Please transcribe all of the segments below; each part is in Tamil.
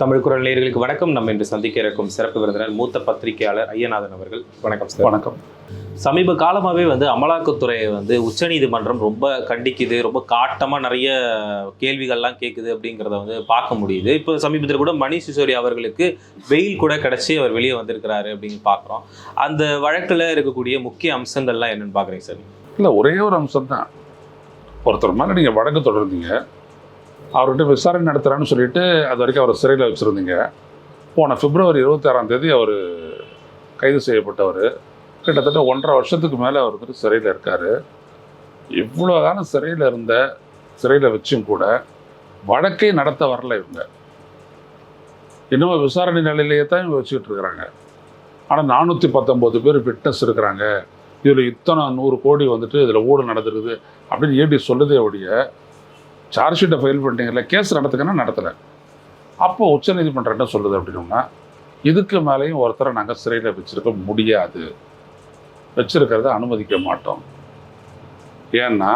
தமிழ் குரல் நேயர்களுக்கு வணக்கம். நம்ம இன்று சந்திக்க இருக்கும் சிறப்பு விருந்தினர் மூத்த பத்திரிகையாளர் ஐயநாதன் அவர்கள். வணக்கம் சார். வணக்கம். சமீப காலமாகவே வந்து அமலாக்கத்துறையை வந்து உச்சநீதிமன்றம் ரொம்ப கண்டிக்குது ரொம்ப காட்டமாக நிறைய கேள்விகள்லாம் கேட்குது அப்படிங்கிறத வந்து பார்க்க முடியுது. இப்போ சமீபத்தில் கூட மணி சிசோடியா அவர்களுக்கு வெயில் கூட கிடச்சி அவர் வெளியே வந்திருக்கிறாரு அப்படின்னு பார்க்குறோம். அந்த வழக்கில் இருக்கக்கூடிய முக்கிய அம்சங்கள்லாம் என்னன்னு பார்க்குறீங்க சார்? இல்லை ஒரே ஒரு அம்சம் தான் ஒருத்தர் மேலே நீங்கள் வழக்கு தொடர்ந்தீங்க அவர்கிட்ட விசாரணை நடத்துகிறான்னு சொல்லிட்டு அது வரைக்கும் அவர் சிறையில் வச்சுருந்தீங்க. போன பிப்ரவரி இருபத்தாறாம் தேதி அவர் கைது செய்யப்பட்டவர். கிட்டத்தட்ட ஒன்றரை வருஷத்துக்கு மேலே அவர் வந்துட்டு சிறையில் இருக்கார். இவ்வளோ காலம் சிறையில் இருந்த சிறையில் வச்சும் கூட வழக்கை நடத்த வரல இவங்க. இன்னும் விசாரணை நிலையிலேயே தான் இவங்க வச்சுக்கிட்டு இருக்கிறாங்க. ஆனால் நானூற்றி பத்தொம்போது பேர் ஃபிட்னஸ் இருக்கிறாங்க. இதில் இத்தனை நூறு கோடி வந்துட்டு இதில் ஊழல் நடந்துருக்குது அப்படின்னு ஏடி சொல்லுதே ஒழிய சார்ஜ் ஷீட்டை ஃபைல் பண்ணிட்டீங்கல்ல கேஸ் நடத்துக்கன்னா நடத்தலை. அப்போ உச்சநீதிமன்றம் என்ன சொல்லுது அப்படின்னோம்னா இதுக்கு மேலேயும் ஒருத்தரை நாங்கள் சிறையில் வச்சிருக்க முடியாது. வச்சுருக்கிறத அனுமதிக்க மாட்டோம். ஏன்னா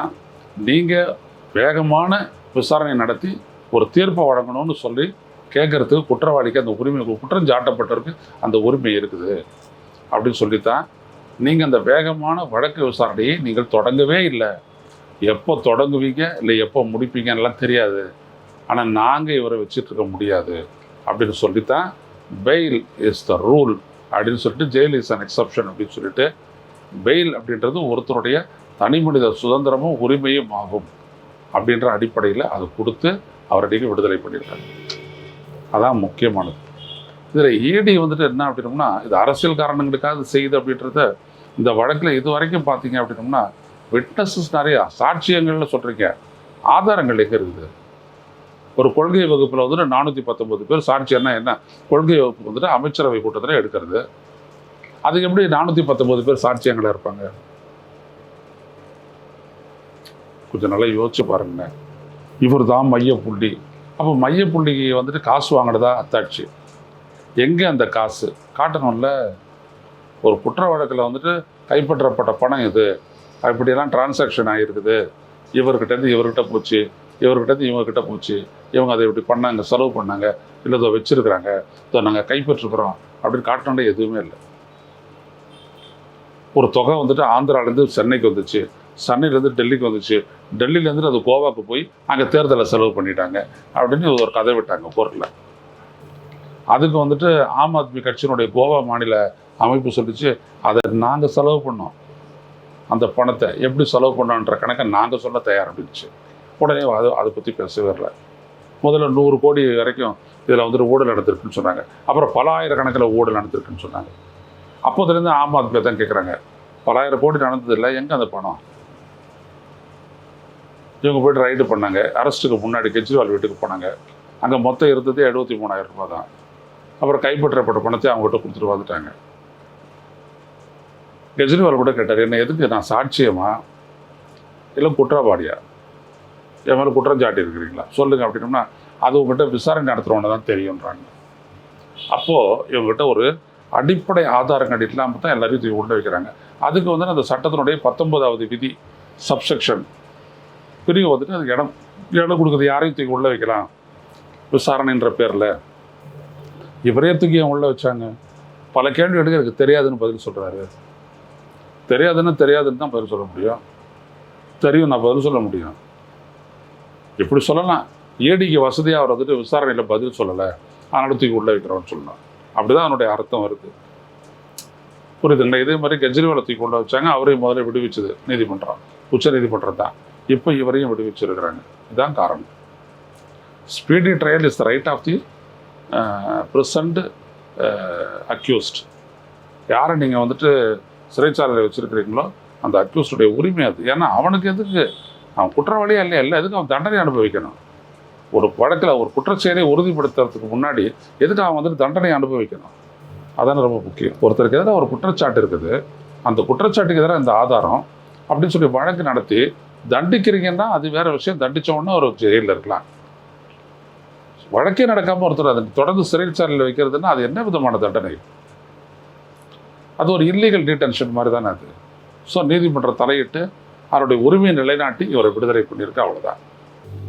நீங்கள் வேகமான விசாரணை நடத்தி ஒரு தீர்ப்பை வழங்கணும்னு சொல்லி கேட்கறதுக்கு குற்றவாளிக்கு அந்த உரிமை குற்றம் சாட்டப்பட்டவருக்கு அந்த உரிமை இருக்குது. அப்படின்னு சொல்லித்தான் நீங்கள் அந்த வேகமான வழக்கு விசாரணையை நீங்கள் தொடங்கவே இல்லை. எப்போ தொடங்குவீங்க? இல்லை எப்போ முடிப்பீங்கன்னெலாம் தெரியாது. ஆனால் நாங்கள் இவரை வச்சிட்ருக்க முடியாது. அப்படின்னு சொல்லித்தான் பெயில் இஸ் த ரூல் அப்படின்னு சொல்லிட்டு ஜெயில் இஸ் அன் எக்ஸப்ஷன் அப்படின்னு சொல்லிட்டு பெயில் அப்படின்றது ஒருத்தருடைய தனி மனித சுதந்திரமும் உரிமையும் ஆகும் அப்படின்ற அடிப்படையில் அதை கொடுத்து அவரை நீங்கள் விடுதலை பண்ணியிருக்காங்க. அதான் முக்கியமானது. இதில் ஈடி வந்துட்டு என்ன அப்படின்னோம்னா இது அரசியல் காரணங்களுக்காக செய்யுது அப்படின்றத இந்த வழக்கில் இது வரைக்கும் பார்த்தீங்க அப்படின்னோம்னா விட்னஸஸ் நிறையா சாட்சியங்கள்னு சொல்கிறீங்க ஆதாரங்கள் எங்கே இருக்குது? ஒரு கொள்கை வகுப்பில் வந்துட்டு நானூற்றி பத்தொம்பது பேர் சாட்சியம்னா என்ன? கொள்கை வகுப்பு வந்துட்டு அமைச்சரவை கூட்டத்தில் எடுக்கிறது. அதுக்கு எப்படி நானூற்றி பத்தொம்பது பேர் சாட்சியங்களாக இருப்பாங்க? கொஞ்சம் நல்லா யோசிச்சு பாருங்க இவர் தான் மையப்புள்ளி. அப்போ மையப்புள்ளிக்கு வந்துட்டு காசு வாங்கினதா? அத்தாட்சி. எங்கே அந்த காசு? காட்டணும்ல. ஒரு குற்ற வழக்கில் வந்துட்டு கைப்பற்றப்பட்ட பணம் இது அப்படியெல்லாம் டிரான்சாக்ஷன் ஆகிருக்குது இவர்கிட்டேருந்து இவர்கிட்ட போச்சு. இவர்கிட்டேருந்து இவங்ககிட்ட போச்சு. இவங்க அதை இப்படி பண்ணாங்க செலவு பண்ணாங்க இல்லை இதோ வச்சுருக்குறாங்க இதோ நாங்கள் கைப்பற்றுக்கிறோம் அப்படின்னு காட்டணும்ல எதுவுமே இல்லை. ஒரு தொகை வந்துட்டு ஆந்திராலேருந்து சென்னைக்கு வந்துச்சு. சென்னையிலேருந்து டெல்லிக்கு வந்துச்சு. டெல்லியிலேருந்து அது கோவாக்கு போய் அங்கே தேர்தலை செலவு பண்ணிட்டாங்க அப்படின்னு ஒரு கதை விட்டாங்க பொருளில் அதுக்கு வந்துட்டு ஆம் ஆத்மி கட்சியினுடைய கோவா மாநில அமைப்பு சொல்லிச்சு அதை நாங்கள் செலவு பண்ணோம். அந்த பணத்தை எப்படி செலவு பண்ணான்ற கணக்கை நாங்கள் சொல்ல தயார் இருந்துச்சு உடனே அது அதை பற்றி பேசவே வரல. முதல்ல நூறு கோடி வரைக்கும் இதில் வந்துட்டு ஊழல் நடந்திருக்குன்னு சொன்னாங்க. அப்புறம் பல ஆயிரக்கணக்கில் ஊழல் நடந்திருக்குன்னு சொன்னாங்க. அப்போதுலேருந்து ஆம் ஆத்மியை தான் கேட்குறாங்க பலாயிரம் கோடி நடந்ததில்லை எங்கே அந்த பணம்? இவங்க போய்ட்டு ரைடு பண்ணாங்க. அரெஸ்ட்டுக்கு முன்னாடி கெஜ்ரிவால் வீட்டுக்கு போனாங்க. அங்கே மொத்தம் இருந்ததே எழுபத்தி மூணாயிரம் ரூபாய் தான். அப்புறம் கைப்பற்றப்பட்ட பணத்தை அவங்ககிட்ட கொடுத்துட்டு வந்துட்டாங்க. கெஜ்ரிவால் கூட கேட்டார் என்ன எதுக்கு நான் சாட்சியமா? இல்லை குற்றவாளியா? என் மேலே குற்றம் சாட்டி இருக்கிறீங்களா? சொல்லுங்கள் அப்படின்னோம்னா அது உங்ககிட்ட விசாரணை நடத்துகிறோன்னு தான் தெரியுன்றாங்க அப்போது இவங்ககிட்ட ஒரு அடிப்படை ஆதாரங்கள் இல்லாமல் தான் எல்லாரையும் தூக்கி உள்ள வைக்கிறாங்க. அதுக்கு வந்து அந்த சட்டத்தினுடைய பத்தொன்பதாவது விதி சப்செக்ஷன் பிரிவு வந்துட்டு அதுக்கு இடம் இடம் கொடுக்குறது யாரையும் தூக்கி உள்ளே வைக்கலாம். விசாரணைன்ற பேரில். இவரே தூக்கி ஏன் உள்ள வச்சாங்க? பல கேள்வி எடுக்க எனக்கு தெரியாதுன்னு பதில் சொல்கிறாரு தெரியாதுன்னு தெரியாதுன்னு தான் பதில் சொல்ல முடியும். தெரியும் நான் பதில் சொல்ல முடியும். இப்படி சொல்லலாம். ஏடிக்கு வசதியாக அவர் வந்துட்டு விசாரணையில் பதில் சொல்லலை. அதனால தூக்கி உள்ளே வைக்கிறோம்னு சொல்லலாம் அப்படிதான் அதனுடைய அர்த்தம் வருது. புரியுதுங்களா? இதே மாதிரி கெஜ்ரிவாலை தூக்கி உள்ள வச்சாங்க. அவரையும் முதல்ல விடுவிச்சது நீதிமன்றம். உச்ச நீதிமன்றம் தான். இப்போ இவரையும் விடுவிச்சிருக்கிறாங்க. இதுதான் காரணம். Speedy trial is the right of the present accused யாரை நீங்கள் வந்துட்டு சிறைச்சாலையில் வச்சுருக்கிறீங்களோ அந்த அக்யூஸ்டுடைய உரிமை அது. ஏன்னா அவனுக்கு எதுக்கு? அவன் குற்றவாளியாக இல்லையா? இல்லை எதுக்கு அவன் தண்டனை அனுபவிக்கணும்? ஒரு வழக்கில் ஒரு குற்றச்செயலை உறுதிப்படுத்துறதுக்கு முன்னாடி எதுக்கு அவன் வந்துட்டு தண்டனை அனுபவிக்கணும்? அதான ரொம்ப முக்கியம். ஒருத்தருக்கு எதிராக ஒரு குற்றச்சாட்டு இருக்குது. அந்த குற்றச்சாட்டுக்கு எதிராக இந்த ஆதாரம் அப்படின்னு சொல்லி வழக்கு நடத்தி தண்டிக்கிறீங்கன்னா அது வேற விஷயம். தண்டிச்ச ஒரு ஜெயிலில் இருக்கலாம். வழக்கே நடக்காமல் ஒருத்தர் அதை தொடர்ந்து சிறைச்சாலையில் வைக்கிறதுன்னா அது என்ன விதமான தண்டனை? அது ஒரு இல்லீகல் டீடென்ஷன் மாதிரி தானே அது. ஸோ நீதிமன்றம் தலையிட்டு அவருடைய உரிமையை நிலைநாட்டி இவரை விடுதலை பண்ணியிருக்கு அவ்வளோதான்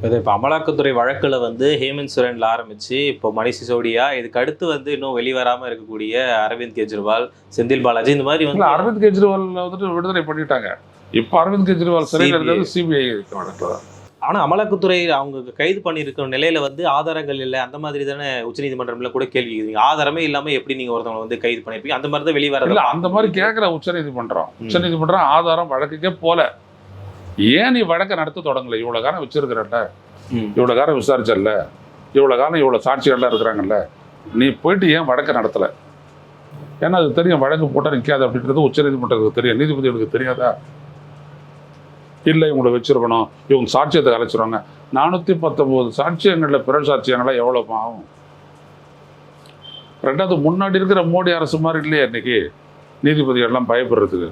இது இப்போ அமலாக்கத்துறை வழக்குல வந்து ஹேமந்த் சோரன்ல ஆரம்பிச்சு இப்போ மணிஷ் சிசோடியா இதுக்கு அடுத்து வந்து இன்னும் வெளிவராம இருக்கக்கூடிய அரவிந்த் கெஜ்ரிவால் செந்தில் பாலாஜி இந்த மாதிரி வந்து அரவிந்த் கெஜ்ரிவால் வந்துட்டு விடுதலை பண்ணிட்டாங்க. இப்போ அரவிந்த் கெஜ்ரிவால் சிறையில். இருக்கிறது சிபிஐ வழக்கில் ஆனா அமலாக்கத்துறை அவங்க கைது பண்ணியிருக்கிற நிலையில வந்து ஆதாரங்கள் இல்லை அந்த மாதிரி தானே உச்சநீதிமன்றம்ல கூட கேள்வி கேக்குறீங்க ஆதாரமே இல்லாம எப்படி நீங்க ஒருத்தவங்க வந்து கைது பண்ணிருப்பீங்க? அந்த மாதிரி தான் வெளிவர இல்ல அந்த மாதிரி கேட்கல உச்சநீதிமன்றம். உச்சநீதிமன்றம் ஆதாரம் வழக்குக்கே போல. ஏன் நீ வழக்கை நடத்த தொடங்கல? இவ்வளவு காலம் வச்சிருக்கிறல்ல. இவ்வளவு காலம் விசாரிச்சல்ல. இவ்வளவு காலம் இவ்வளவு சாட்சிகள்லாம் இருக்கிறாங்கல்ல. நீ போயிட்டு ஏன் வழக்கை நடத்தல? ஏன்னா அது தெரியும். வழக்கு போட்டால் நிற்காது அப்படின்றது உச்சநீதிமன்றத்துக்கு தெரியும். நீதிபதிகளுக்கு தெரியாதா? இல்லை இவங்களை வச்சிருக்கணும். இவங்க சாட்சியத்தை கலைச்சிருவாங்க நானூற்றி பத்தொம்போது சாட்சியங்களில் பிற சாட்சியங்களாக எவ்வளோ ஆகும்? ரெண்டாவது முன்னாடி இருக்கிற மோடி அரசு மாதிரி இல்லையா இன்னைக்கு? நீதிபதிகள்லாம் பயப்படுறதுக்கு.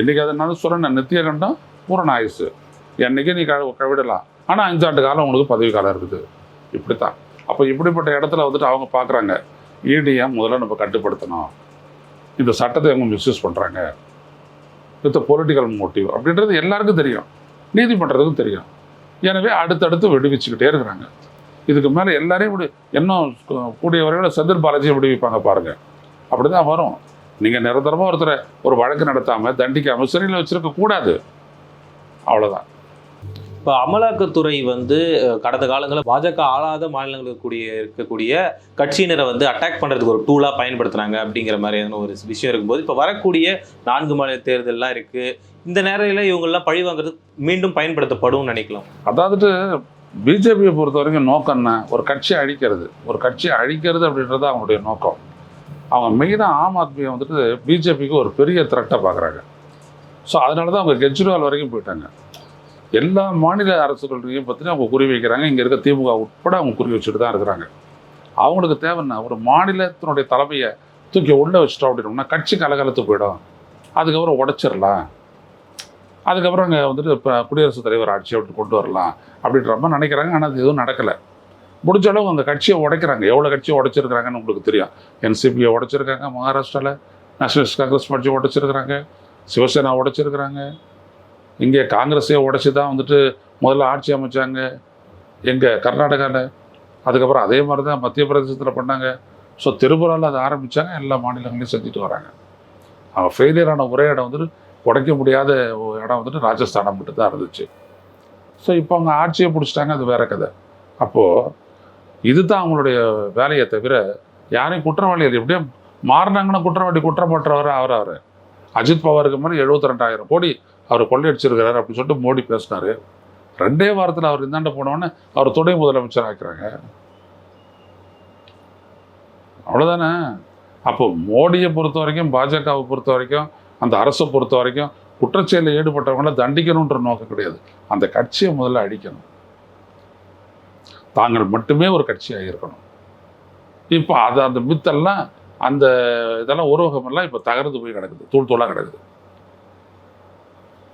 இன்றைக்கி அதனால நான் சொல்கிறேன் நித்திய கண்டம் பூரண ஆயுசு என்றைக்கு நீ கவிடலாம். ஆனால் அஞ்சாண்டு காலம் உங்களுக்கு பதவி காலம் இருக்குது. இப்படித்தான். அப்போ இப்படிப்பட்ட இடத்துல வந்துட்டு அவங்க பார்க்குறாங்க ஈடியை முதல்ல நம்ம கட்டுப்படுத்தணும். இந்த சட்டத்தை அவங்க மிஸ்யூஸ் பண்ணுறாங்க வித் பொலிட்டிக்கல் மோட்டிவ் அப்படின்றது எல்லாருக்கும் தெரியும். நீதிமன்றத்துக்கும் தெரியும். எனவே அடுத்தடுத்து விடுவிச்சுக்கிட்டே இருக்கிறாங்க. இதுக்கு மேலே எல்லாரையும் விடு இன்னும் கூடிய வரையில் செந்தில் பாலாஜியை விடுவிப்பாங்க பாருங்கள் அப்படி தான் வரும். நீங்கள் நிரந்தரமாக ஒருத்தரை ஒரு வழக்கு நடத்தாமல் தண்டிக்காமல் சிறையில் வச்சுருக்க கூடாது அவ்வளோதான் இப்போ அமலாக்கத்துறை வந்து கடந்த காலங்களில் பாஜக ஆளாத மாநிலங்களுக்கு கூடிய இருக்கக்கூடிய கட்சியினரை வந்து அட்டாக் பண்ணுறதுக்கு ஒரு டூலாக பயன்படுத்துகிறாங்க அப்படிங்கிற மாதிரியான ஒரு விஷயம் இருக்கும்போது இப்போ வரக்கூடிய நான்கு மாநில தேர்தலெலாம் இருக்குது இந்த நேரத்தில் இவங்கெல்லாம் பழி வாங்குறது மீண்டும் பயன்படுத்தப்படும் நினைக்கலாம். அதாவது பிஜேபியை பொறுத்த வரைக்கும் நோக்கம் என்ன? ஒரு கட்சியை அழிக்கிறது. ஒரு கட்சியை அழிக்கிறது அப்படின்றது அவங்களுடைய நோக்கம். அவங்க மெயினாக ஆம் ஆத்மியை வந்துட்டு பிஜேபிக்கு ஒரு பெரிய த்ரெட்டை பார்க்குறாங்க ஸோ அதனால தான் அவங்க கெஜ்ரிவால் வரைக்கும் போயிட்டாங்க. எல்லா மாநில அரசுகளையும் பார்த்தீங்கன்னா அவங்க குறி வைக்கிறாங்க. இங்கே இருக்க திமுக உட்பட அவங்க குறி வச்சுட்டு தான் இருக்கிறாங்க. அவங்களுக்கு தேவைன்னா ஒரு மாநிலத்தினுடைய தலைமையை தூக்கி உள்ளே வச்சுட்டோம் அப்படின்னோம்னா கட்சி கலகலத்து போயிடும். அதுக்கப்புறம் உடச்சிடலாம். அதுக்கப்புறம் அங்கே வந்துட்டு இப்போ குடியரசுத் தலைவர் ஆட்சியை விட்டு கொண்டு வரலாம் அப்படின்ற மாதிரி நினைக்கிறாங்க. ஆனால் அது எதுவும் நடக்கலை. முடிஞ்ச அளவு அந்த கட்சியை உடைக்கிறாங்க. எவ்வளோ கட்சியை உடைச்சிருக்கிறாங்கன்னு உங்களுக்கு தெரியும். என்சிபியை உடைச்சிருக்காங்க. மகாராஷ்டிராவில் நேஷனலிஸ்ட் காங்கிரஸ் பார்ட்டி உடைச்சிருக்கிறாங்க. சிவசேனா உடைச்சிருக்கிறாங்க. இங்கே காங்கிரஸே உடைச்சி தான் வந்துட்டு முதல்ல ஆட்சி அமைச்சாங்க. எங்கள் கர்நாடகாவில் அதுக்கப்புறம் அதே மாதிரி தான் மத்திய பிரதேசத்தில் பண்ணாங்க. ஸோ திருபுராவில் அதை ஆரம்பித்தாங்க எல்லா மாநிலங்களையும் செஞ்சுட்டு வராங்க. அவங்க ஃபெயிலியரான ஒரே இடம் வந்துட்டு உடைக்க முடியாத இடம் வந்துட்டு ராஜஸ்தானம் மட்டும் தான் இருந்துச்சு. ஸோ இப்போ அவங்க ஆட்சியை பிடிச்சிட்டாங்க. அது வேற கதை. அப்போது இதுதான் அவங்களுடைய வேலையை தவிர யாரையும் குற்றவாளிகள் எப்படியும் மாறினாங்கன்னா குற்றவாளி குற்றப்பட்டவர் அவர் அவர். அஜித் பவாருக்கு மேலே எழுபத்தி ரெண்டாயிரம் கோடி அவர் கொள்ளையடிச்சிருக்கிறாரு அப்படின்னு சொல்லிட்டு மோடி பேசினார். ரெண்டே வாரத்தில் அவர் இந்தாண்ட போனோடனே அவர் துணை முதலமைச்சர் ஆக்கிறாங்க அவ்வளோதானே அப்போ மோடியை பொறுத்த வரைக்கும் பாஜகவை பொறுத்த வரைக்கும் அந்த அரசை பொறுத்த வரைக்கும் குற்றச்செயலில் ஈடுபட்டவங்கள தண்டிக்கணுன்ற நோக்கம் கிடையாது. அந்த கட்சியை முதல்ல அழிக்கணும் தாங்கள் மட்டுமே ஒரு கட்சியாக இருக்கணும். இப்போ அது அந்த மித்தெல்லாம் அந்த இதெல்லாம் உருவகமெல்லாம் இப்போ தகர்ந்து போய் கிடக்குது. தூள் தூளாக கிடக்குது.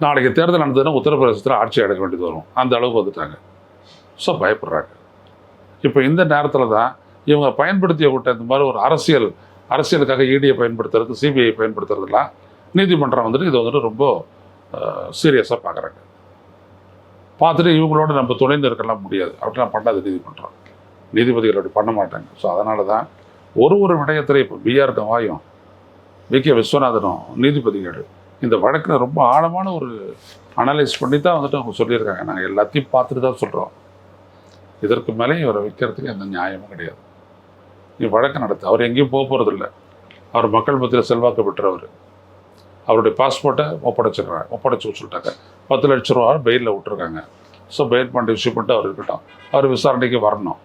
நாளைக்கு தேர்தல் நடந்ததுன்னா உத்தரப்பிரதேசத்தில் ஆட்சி எடுக்க வேண்டியது வரும். அந்த அளவுக்கு வந்துட்டாங்க. ஸோ பயப்படுறாங்க. இப்போ இந்த நேரத்தில் தான் இவங்க பயன்படுத்திய கூட்ட இந்த மாதிரி ஒரு அரசியல் அரசியலுக்காக இடியை பயன்படுத்துறது சிபிஐ பயன்படுத்துறதுலாம் நீதிமன்றம் வந்துட்டு இதை வந்துட்டு ரொம்ப சீரியஸாக பார்க்குறாங்க பார்த்துட்டு இவங்களோட நம்ம துணைந்து இருக்கலாம் முடியாது. அப்படிலாம் பண்ணாது நீதிமன்றம். நீதிபதிகள் அப்படி பண்ண மாட்டாங்க. ஸோ அதனால தான் ஒரு ஒரு விடயத்தில் இப்போ பிஆர் கவாயும் வி கே விஸ்வநாதனும் நீதிபதிகள் இந்த வழக்கில் ரொம்ப ஆழமான ஒரு அனலைஸ் பண்ணி தான் வந்துட்டு அவங்க சொல்லியிருக்காங்க. நாங்கள் எல்லாத்தையும் பார்த்துட்டு தான் சொல்கிறோம் இதற்கு மேலே இவரை வைக்கிறதுக்கு எந்த நியாயமும் கிடையாது. நீ வழக்கு நடத்து. அவர் எங்கேயும் போக போகிறதில்ல அவர் மக்கள் மத்தியில் செல்வாக்கு பெற்றவர். அவருடைய பாஸ்போர்ட்டை ஒப்படைச்சிடுறாங்க. ஒப்படைச்சி சொல்லிட்டாங்க பத்து லட்ச ரூபா பெயிலில் விட்டுருக்காங்க. ஸோ பெயில் பண்ணி இஷ்யூ பண்ணிட்டு அவர் இருக்கட்டும். அவர் விசாரணைக்கு வரணும்.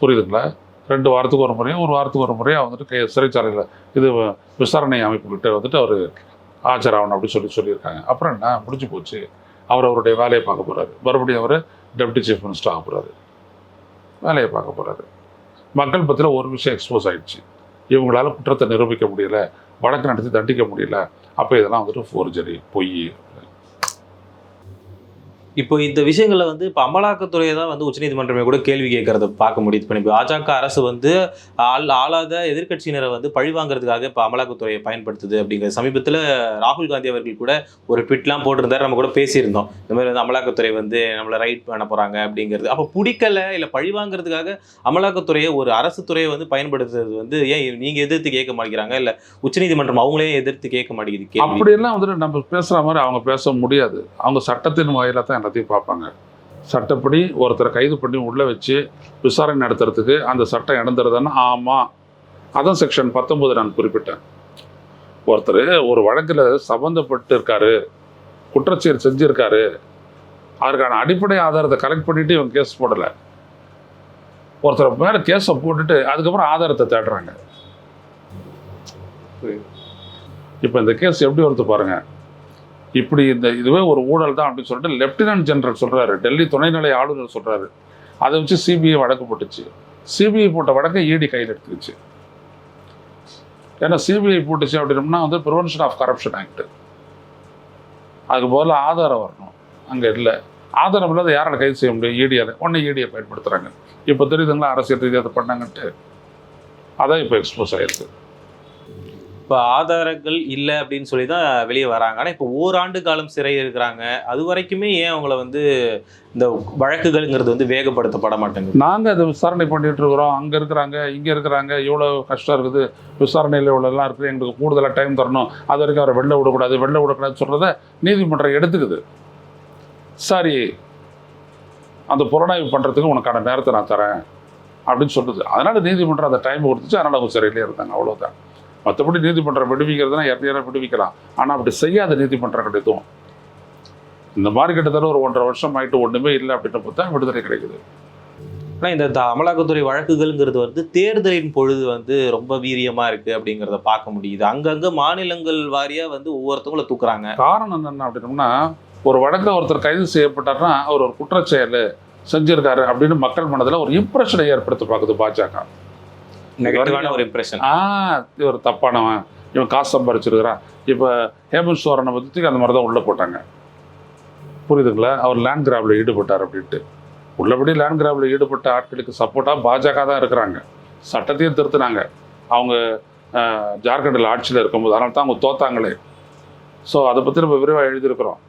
புரியுதுங்களா? ரெண்டு வாரத்துக்கு ஒரு முறையும் ஒரு வாரத்துக்கு ஒரு முறையாக வந்துட்டு கை சிறைச்சாலையில் இது விசாரணை அமைப்புக்கிட்ட வந்துட்டு அவர் ஆஜராகணும் அப்படின்னு சொல்லி சொல்லியிருக்காங்க. அப்புறம் என்ன? முடிஞ்சு போச்சு. அவர் அவருடைய வேலையை பார்க்க போகிறாரு மறுபடியும் அவர் டெப்டி சீஃப் மினிஸ்டர் ஆக போகிறாரு வேலையை பார்க்க போகிறாரு மக்கள் பற்றியில் ஒரு விஷயம் எக்ஸ்போஸ் ஆயிடுச்சு. இவங்களால் குற்றத்தை நிரூபிக்க முடியல. வழக்கு நடத்தி தண்டிக்க முடியல. அப்போ இதெல்லாம் வந்துட்டு ஃபோர்ஜரி பொய் இப்போ இந்த விஷயங்களை வந்து இப்போ அமலாக்கத்துறையை தான் வந்து உச்சநீதிமன்றமே கூட கேள்வி கேட்கறத பார்க்க முடியுது. இப்போ இப்போ பாஜக அரசு வந்து ஆள் ஆளாத எதிர்க்கட்சியினரை வந்து பழி வாங்குறதுக்காக இப்போ அமலாக்கத்துறையை பயன்படுத்துது அப்படிங்கிற சமீபத்தில் ராகுல் காந்தி அவர்கள் கூட ஒரு ட்விட்லாம் போட்டிருந்தாரு. நம்ம கூட பேசியிருந்தோம். இந்த மாதிரி வந்து அமலாக்கத்துறை வந்து நம்மளை ரைட் பண்ண போகிறாங்க அப்படிங்கிறது. அப்போ பிடிக்கல இல்லை பழிவாங்கிறதுக்காக அமலாக்கத்துறையை ஒரு அரசு துறையை வந்து பயன்படுத்துறது வந்து ஏன் நீங்கள் எதிர்த்து கேட்க மாட்டேங்கிறாங்க? இல்லை உச்சநீதிமன்றம் அவங்களே எதிர்த்து கேட்க மாட்டேங்குது அப்படியெல்லாம் வந்துட்டு நம்ம பேசுகிற மாதிரி அவங்க பேச முடியாது. அவங்க சட்டத்தின் வாயிலாக தான் எல்லாத்தையும் பார்ப்பாங்க. சட்டப்படி ஒருத்தரை கைது பண்ணி உள்ளே வச்சு விசாரணை நடத்துறதுக்கு அந்த சட்டம் இடந்துருதுன்னா ஆமாம் அதான் செக்ஷன் பத்தொம்போது நான் குறிப்பிட்டேன். ஒருத்தர் ஒரு வழக்கில் சம்மந்தப்பட்டு இருக்காரு குற்றச்செயல் செஞ்சுருக்காரு. அதற்கான அடிப்படை ஆதாரத்தை கலெக்ட் பண்ணிட்டு இவங்க கேஸ் போடலை. ஒருத்தர் மேலே கேஸை போட்டுட்டு அதுக்கப்புறம் ஆதாரத்தை தேடுறாங்க. இப்போ இந்த கேஸ் எப்படி வருது பாருங்கள் இப்படி இந்த இதுவே ஒரு ஊழல் தான் அப்படின்னு சொல்லிட்டு லெப்டினன்ட் ஜெனரல் சொல்கிறாரு டெல்லி துணைநிலை ஆளுநர் சொல்கிறாரு அதை வச்சு சிபிஐ வழக்கு போட்டுச்சு. சிபிஐ போட்ட வழக்கை இடி கையில் எடுத்துக்கிச்சு ஏன்னா சிபிஐ போட்டுச்சு அப்படின்னம்னா வந்து ப்ரிவென்ஷன் ஆஃப் கரப்ஷன் ஆக்ட் அதுக்கு போல் ஆதாரம் வரணும். அங்கே இல்லை. ஆதாரம் இல்லாத யாரால் கைது செய்ய முடியும்? ஈடியால் உடனே ஈடியை பயன்படுத்துகிறாங்க இப்போ தெரியுதுங்களா? அரசியல் ரீதியாக அதை பண்ணாங்கன்ட்டு. அதான் இப்போ எக்ஸ்போஸ் ஆகிருக்கு இப்போ ஆதாரங்கள் இல்லை அப்படின்னு சொல்லி தான் வெளியே வராங்க. ஆனால் இப்போ ஓராண்டு காலம் சிறை இருக்கிறாங்க. அது வரைக்குமே ஏன் அவங்கள வந்து இந்த வழக்குகள்ங்கிறது வந்து வேகப்படுத்தப்பட மாட்டேங்குது? நாங்கள் அதை விசாரணை பண்ணிட்டு இருக்கிறோம். அங்கே இருக்கிறாங்க இங்கே இருக்கிறாங்க. இவ்வளோ கஷ்டம் இருக்குது? விசாரணையில் இவ்வளோலாம் இருக்குது. எங்களுக்கு கூடுதலாக டைம் தரணும். அது வரைக்கும் அவரை வெளில விடக்கூடாது வெளில விடக்கூடாதுன்னு சொல்கிறத நீதிமன்றம் எடுத்துக்குது. சரி அந்த புலனாய்வு பண்ணுறதுக்கு உனக்கான நேரத்தை நான் தரேன் அப்படின்னு சொல்லுது. அதனால் நீதிமன்றம் அந்த டைம் கொடுத்துச்சு. அதனால் அவங்க சிறையிலே இருந்தாங்க. அவ்வளோதான் மற்றபடி நீதிமன்றம் விடுவிக்கிறதுனா யாரையும் விடுவிக்கலாம். ஆனால் அப்படி செய்யாத நீதிமன்றங்கள் எதுவும். இந்த மாதிரி கிட்டத்தட்ட ஒரு ஒன்றரை வருஷம் ஆயிட்டு ஒன்றுமே இல்லை அப்படின்னு பார்த்தா விடுதலை கிடைக்குது. ஆனால் இந்த அமலாக்கத்துறை வழக்குகள்ங்கிறது வந்து தேர்தலின் பொழுது வந்து ரொம்ப வீரியமா இருக்கு அப்படிங்கிறத பார்க்க முடியுது. அங்கங்க மாநிலங்கள் வாரியா வந்து ஒவ்வொருத்தவங்கள தூக்குறாங்க. காரணம் என்னென்ன அப்படின்னோம்னா ஒரு வழக்கில் ஒருத்தர் கைது செய்யப்பட்டார்னா அவர் ஒரு குற்றச்செயல் செஞ்சிருக்காரு அப்படின்னு மக்கள் மனதில் ஒரு இம்ப்ரெஷனை ஏற்படுத்த பார்க்குது பாஜக. நெகட்டிவான ஒரு இம்ப்ரெஷன் ஆ இவர் தப்பானவன். இவன் காசு சம்பாரிச்சிருக்கிறான். இப்போ ஹேமந்த் சோரனை பற்றி அந்த மாதிரி தான் உள்ளே போட்டாங்க. புரியுதுங்களா? அவர் லேண்ட் கிராபில் ஈடுபட்டார் அப்படின்ட்டு. உள்ளபடி லேண்ட் கிராபில் ஈடுபட்ட ஆட்களுக்கு சப்போர்ட்டாக பாஜக தான் இருக்கிறாங்க. சட்டத்தையும் திருத்தினாங்க. அவங்க ஜார்க்கண்டில் ஆட்சியில் இருக்கும்போது. அதனால தான் அவங்க தோத்தாங்களே. ஸோ அதை பற்றி நம்ம விரிவாக எழுதியிருக்கிறோம்.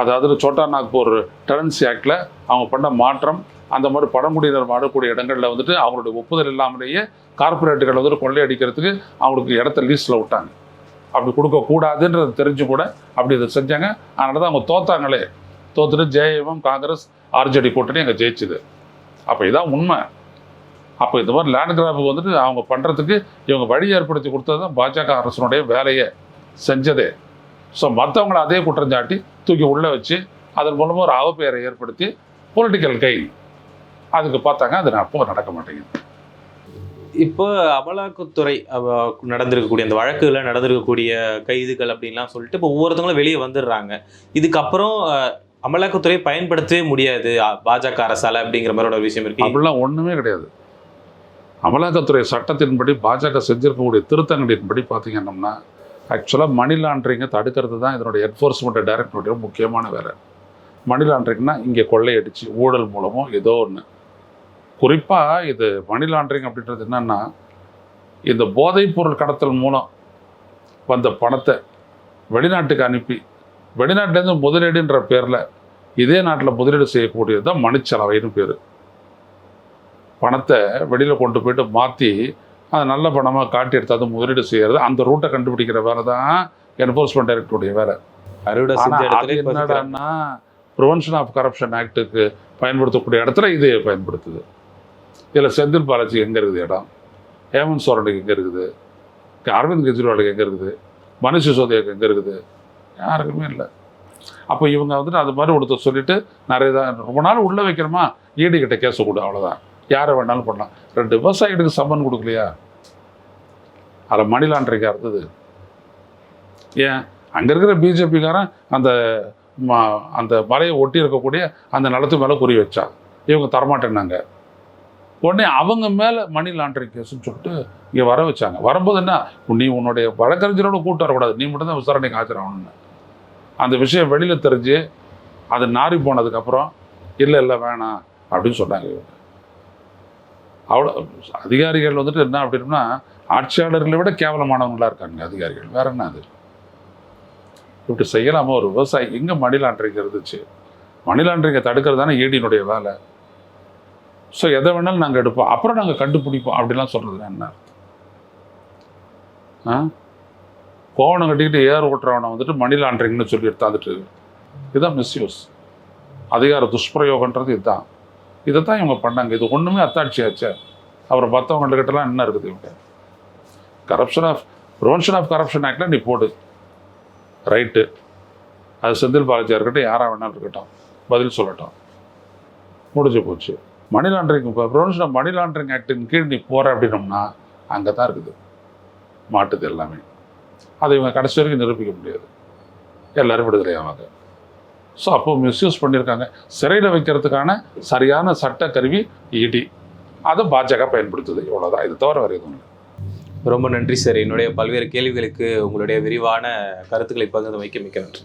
அதாவது சோட்டா நாக்பூர் டெனன்சி ஆக்டில் அவங்க பண்ண மாற்றம் அந்த மாதிரி பழங்குடியினர் வாழக்கூடிய இடங்களில் வந்துட்டு அவங்களுடைய ஒப்புதல் இல்லாமலேயே கார்ப்பரேட்டுகள் வந்துட்டு கொள்ளையடிக்கிறதுக்கு அவங்களுக்கு இடத்த லீஸில் விட்டாங்க. அப்படி கொடுக்கக்கூடாதுன்றது தெரிஞ்சு கூட அப்படி இதை செஞ்சாங்க. அதனால தான் அவங்க தோத்தாங்களே. தோத்துட்டு ஜேஎம்எம் காங்கிரஸ் ஆர்ஜேடி கூட்டணி அங்கே ஜெயிச்சுது. அப்போ இதான் உண்மை. அப்போ இந்த மாதிரி லேண்ட் கிராப்புக்கு வந்துட்டு அவங்க பண்ணுறதுக்கு இவங்க வழி ஏற்படுத்தி கொடுத்தது தான் பாஜக அரசனுடைய வேலையை செஞ்சதே. ஸோ மற்றவங்கள அதே குற்றஞ்சாட்டி தூக்கி உள்ளே வச்சு அதன் மூலமாக ஒரு அவப்பெயரை ஏற்படுத்தி பொலிட்டிக்கல் கை அதுக்கு பார்த்தாங்க அது அப்போ நடக்க மாட்டேங்குது. இப்போ அமலாக்கத்துறை அவ- நடந்திருக்கக்கூடிய அந்த வழக்குல நடந்திருக்கக்கூடிய கைதுகள் அப்படின்லாம் சொல்லிட்டு இப்போ ஒவ்வொருத்தவங்களும் வெளியே வந்துடுறாங்க. இதுக்கப்புறம் அமலாக்கத்துறை பயன்படுத்தவே முடியாது பாஜக அரசால அப்படிங்கிற மாதிரி ஒரு விஷயம் இருக்கு. அப்படிலாம் ஒன்றுமே கிடையாது. அமலாக்கத்துறை சட்டத்தின்படி பாஜக செஞ்சிருக்கக்கூடிய திருத்தங்களின்படி பார்த்தீங்கன்னா ஆக்சுவலாக மணி லாண்டரிங்கை தடுக்கிறது தான் இதனுடைய என்ஃபோர்ஸ்மெண்ட் டைரக்டருடைய முக்கியமான வேலை. மணி லாண்டரிங்னா இங்கே கொள்ளையடிச்சு ஊழல் மூலமோ ஏதோ ஒன்று குறிப்பாக இது மணி லாண்டரிங் அப்படின்றது என்னன்னா இந்த போதைப் பொருள் கடத்தல் மூலம் வந்த பணத்தை வெளிநாட்டுக்கு அனுப்பி வெளிநாட்டிலேருந்து முதலீடுன்ற பேரில் இதே நாட்டில் முதலீடு செய்யக்கூடியது தான் மணிச்சலவைன்னு பேர். பணத்தை வெளியில் கொண்டு போயிட்டு மாற்றி அதை நல்ல பணமாக காட்டி எடுத்தாது முதலீடு செய்யறது அந்த ரூட்டை கண்டுபிடிக்கிற வேலை தான் என்ஃபோர்ஸ்மெண்ட் டைரக்டருடைய வேலை. அது என்னடான்னா ப்ரிவென்ஷன் ஆஃப் கரப்ஷன் ஆக்டுக்கு பயன்படுத்தக்கூடிய இடத்துல இது பயன்படுத்துது. இதில் செந்தில் பாலாஜி எங்கே இருக்குது இடம்? ஹேமந்த் சோரனுக்கு எங்கே இருக்குது? அரவிந்த் கெஜ்ரிவாலுக்கு எங்கே இருக்குது? மனுஷ் சிசோதியாவுக்கு எங்கே இருக்குது? யாருக்குமே இல்லை. அப்போ இவங்க வந்துட்டு அது மாதிரி ஒருத்தர் சொல்லிட்டு நிறைய தான் ரொம்ப நாள் உள்ளே வைக்கிறோமா ஈடு கிட்ட கேஸ் கொடு அவ்வளோதான் யாரை வேணாலும் பண்ணலாம். ரெண்டு விவசாயிகளுக்கு சம்மன் கொடுக்கலையா? அதில் மணி லாண்டரிக்காக இருந்தது. ஏன்? அங்கே இருக்கிற பிஜேபிக்காரன் அந்த ம- அந்த மலையை ஒட்டி இருக்கக்கூடிய அந்த நிலத்து மேலே குறி வச்சா இவங்க தரமாட்டேன்னாங்க. உடனே அவங்க மேலே மணி லாண்டரிங் கேஸ்ன்னு சொல்லிட்டு இங்கே வர வச்சாங்க. வரும்போது என்ன? நீ உன்னுடைய வழக்கறிஞரோட கூட்டு வரக்கூடாது. நீ மட்டும் தான் விசாரணைக்கு ஆஜராகணும்னு அந்த விஷயம் வெளியில் தெரிஞ்சு அது நாறி போனதுக்கப்புறம் இல்லை இல்லை வேணாம் அப்படின்னு சொன்னாங்க இவங்க. அவ்வளோ அதிகாரிகள் வந்துட்டு என்ன அப்படின்னா ஆட்சியாளர்களை விட கேவலமானவங்களா இருக்காங்க அதிகாரிகள். வேற என்ன அது? இப்படி செய்யலாமா ஒரு விவசாயி? எங்கே மணி லாண்டரிங் இருந்துச்சு? மணி லாண்டரிங்கை தடுக்கிறது தானே ஈடியினுடைய வேலை? ஸோ எதை வேணாலும் நாங்கள் எடுப்போம். அப்புறம் நாங்கள் கண்டுபிடிப்போம். அப்படிலாம் சொல்கிறது என்ன ஆ? கோவனை கட்டிக்கிட்டு ஏர் ஓட்டுறவனை வந்துட்டு மணி லாண்டரிங்னு சொல்லி எடுத்தாந்துட்டு இதுதான் மிஸ்யூஸ் அதிகார துஷ்பிரயோகன்றது இதுதான். இதை தான் இவங்க பண்ணாங்க. இது ஒன்றுமே அத்தாட்சியாச்சே அப்புறம் மற்றவங்கள்கிட்டலாம் என்ன இருக்குது இவங்க? Corruption of prevention of corruption ஆக்டில் நீ போடு. ரைட்டு அது செந்தில் பாலாஜியாக இருக்கட்டும் யாராக வேணாலும் இருக்கட்டும். பதில் சொல்லட்டும். முடிஞ்சு போச்சு. மணி லாண்டரிங் இப்போ ப்ரிவென்ஷன் ஆஃப் மணி லாண்டரிங் ஆக்டின் கீழ் நீ போகிற அப்படின்னோம்னா அங்கே தான் இருக்குது. மாட்டுது எல்லாமே. அதை இவங்க கடைசி வரைக்கும் நிரூபிக்க முடியாது. எல்லோரும் விடுதலை ஆவாங்க ஸோ அப்போ மிஸ்யூஸ் பண்ணியிருக்காங்க. சிறையில் வைக்கிறதுக்கான சரியான சட்ட கருவி இடி. அதை பாஜக பயன்படுத்துது. இவ்வளோதான் இது தவிர வேறு எதுவும் இல்லை. ரொம்ப நன்றி சார் என்னுடைய பல்வேறு கேள்விகளுக்கு உங்களுடைய விரிவான கருத்துக்களை பகிர்ந்து வைக்க மிக்க நன்றி.